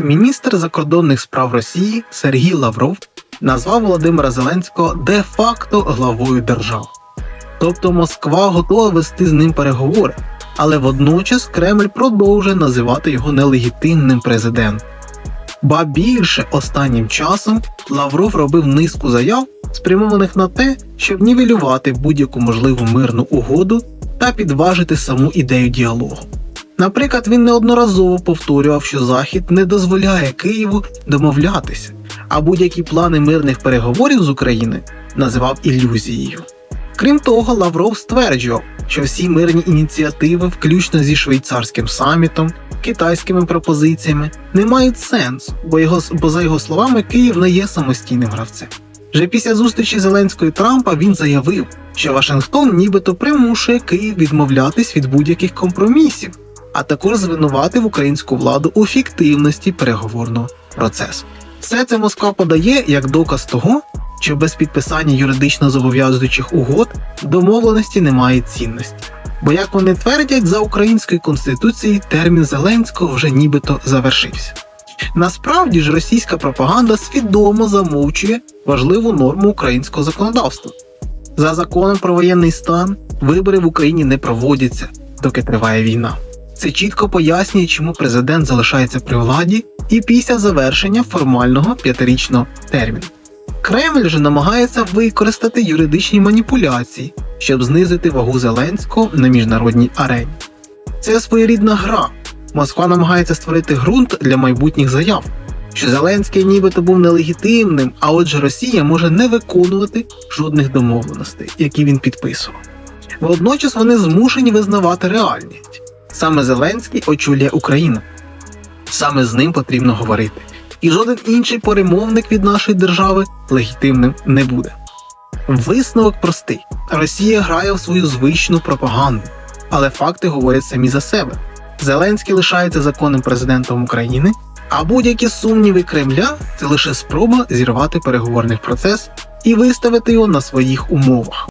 міністр закордонних справ Росії Сергій Лавров назвав Володимира Зеленського де-факто главою держави. Тобто Москва готова вести з ним переговори, але водночас Кремль продовжує називати його нелегітимним президентом. Ба більше останнім часом Лавров робив низку заяв, спрямованих на те, щоб нівелювати будь-яку можливу мирну угоду та підважити саму ідею діалогу. Наприклад, він неодноразово повторював, що Захід не дозволяє Києву домовлятися, а будь-які плани мирних переговорів з Україною називав ілюзією. Крім того, Лавров стверджував, що всі мирні ініціативи, включно зі швейцарським самітом, китайськими пропозиціями, не мають сенсу, бо, його, бо за його словами, Київ не є самостійним гравцем. Вже після зустрічі Зеленського і Трампа він заявив, що Вашингтон нібито примушує Київ відмовлятись від будь-яких компромісів, а також звинуватив українську владу у фіктивності переговорного процесу. Все це Москва подає як доказ того, що без підписання юридично зобов'язуючих угод домовленості немає цінності. Бо, як вони твердять, за українською конституцією термін Зеленського вже нібито завершився. Насправді ж російська пропаганда свідомо замовчує важливу норму українського законодавства. За законом про воєнний стан вибори в Україні не проводяться, доки триває війна. Це чітко пояснює, чому президент залишається при владі і після завершення формального п'ятирічного терміну. Кремль же намагається використати юридичні маніпуляції, щоб знизити вагу Зеленського на міжнародній арені. Це своєрідна гра. Москва намагається створити ґрунт для майбутніх заяв, що Зеленський нібито був нелегітимним, а отже Росія може не виконувати жодних домовленостей, які він підписував. Водночас вони змушені визнавати реальність. Саме Зеленський очолює Україну. Саме з ним потрібно говорити. І жоден інший перемовник від нашої держави легітимним не буде. Висновок простий: Росія грає в свою звичну пропаганду, але факти говорять самі за себе. Зеленський лишається законним президентом України, а будь-які сумніви Кремля це лише спроба зірвати переговорний процес і виставити його на своїх умовах.